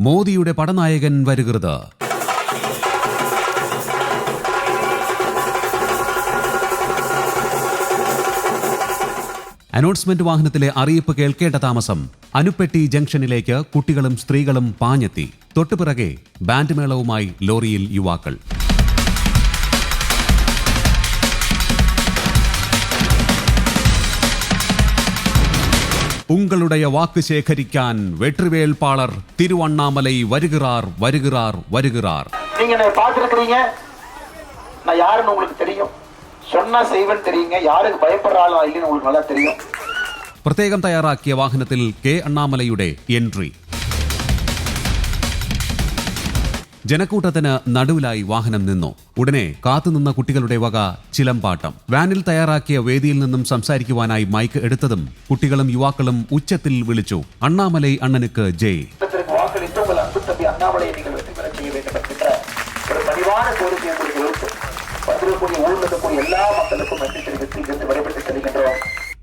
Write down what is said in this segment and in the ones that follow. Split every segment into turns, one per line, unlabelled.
മോദിയുടെ പടനായകൻ വരുകൃത്. അനൗൺസ്മെന്റ് വാഹനത്തിലെ അറിയിപ്പ് കേൾക്കേണ്ട താമസം. അനുപ്പെട്ടി ജംഗ്ഷനിലേക്ക് കുട്ടികളും സ്ത്രീകളും പാഞ്ഞെത്തി. തൊട്ടുപിറകെ ബാൻഡ് മേളവുമായി ലോറിയിൽ യുവാക്കൾ. உங்களுடைய வாக்கு சேகரிக்கான் வெற்றி வேட்பாளர் திருவண்ணாமலை வருகிறார் வருகிறார் வருகிறார்.
நீங்க பார்த்துருக்கிறீங்க? நான் யாருன்னு உங்களுக்கு தெரியும். சொன்னா செய்வன் தெரியுங்க. யாருக்கு பயப்படுற இல்லைன்னு உங்களுக்கு நல்லா தெரியும்.
പ്രത്യേകം തയ്യാറാക്കിയ വാഹനത്തിൽ കെ അണ്ണാമലയുടെ എൻട്രി ജനക്കൂട്ടത്തിന് നടുവിലായി വാഹനം നിന്നു ഉടനെ കാത്തുനിന്ന കുട്ടികളുടെ വക ചിലമ്പാട്ടം വാനിൽ തയ്യാറാക്കിയ വേദിയിൽ നിന്നും സംസാരിക്കുവാനായി മൈക്ക് എടുത്തതും കുട്ടികളും യുവാക്കളും ഉച്ചത്തിൽ വിളിച്ചു അണ്ണാമലൈ അണ്ണനുക്ക് ജയ്
கூட்டத்திற்கு வாக்களித்து உங்கள் அன்பு தம்பி அண்ணாமலையை நீங்கள் வெற்றி பெற செய்ய வேண்டும் என்கின்ற ஒரு பணிவான கோரிக்கை உங்களுக்கு இருக்கு வந்திருக்கக்கூடிய ஊரில் இருக்கக்கூடிய எல்லா மக்களுக்கும் நன்றி தெரிவித்து இங்கிருந்து விடைபெற்று செல்கின்றோம்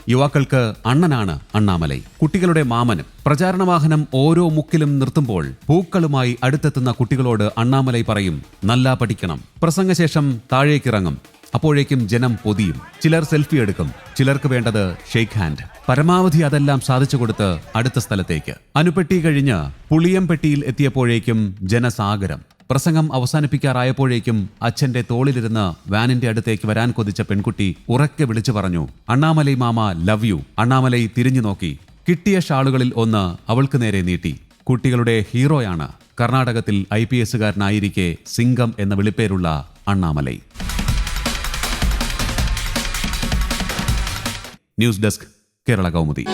യുവാക്കൾക്ക് അണ്ണനാണ് അണ്ണാമലൈ. കുട്ടികളുടെ മാമനും പ്രചാരണ വാഹനം ഓരോ മുക്കിലും നിർത്തുമ്പോൾ പൂക്കളുമായി അടുത്തെത്തുന്ന കുട്ടികളോട് അണ്ണാമലൈ പറയും നല്ല പഠിക്കണം. പ്രസംഗശേഷം താഴേക്കിറങ്ങും. അപ്പോഴേക്കും ജനം പൊതിയും. ചിലർ സെൽഫി എടുക്കും. ചിലർക്ക് വേണ്ടത് ഷെയ്ക്ക് ഹാൻഡ്. പരമാവധി അതെല്ലാം സാധിച്ചു കൊടുത്ത് അടുത്ത സ്ഥലത്തേക്ക്. അനുപെട്ടി കഴിഞ്ഞ് പുളിയംപെട്ടിയിൽ എത്തിയപ്പോഴേക്കും ജനസാഗരം. പ്രസംഗം അവസാനിപ്പിക്കാറായപ്പോഴേക്കും അച്ഛന്റെ തോളിലിരുന്ന് വാനിന്റെ അടുത്തേക്ക് വരാൻ കൊതിച്ച പെൺകുട്ടി ഉറക്കെ വിളിച്ചു പറഞ്ഞു അണ്ണാമലൈ മാമ ലവ് യു. അണ്ണാമലൈ തിരിഞ്ഞു നോക്കി. കിട്ടിയ ഷാളുകളിൽ ഒന്ന് അവൾക്ക് നേരെ നീട്ടി. കുട്ടികളുടെ ഹീറോയാണ്. കർണാടകത്തിൽ ഐ പി എസുകാരനായിരിക്കെ സിംഗം എന്ന വിളിപ്പേരുള്ള Annamalai. News desk Kerala Kaumudi.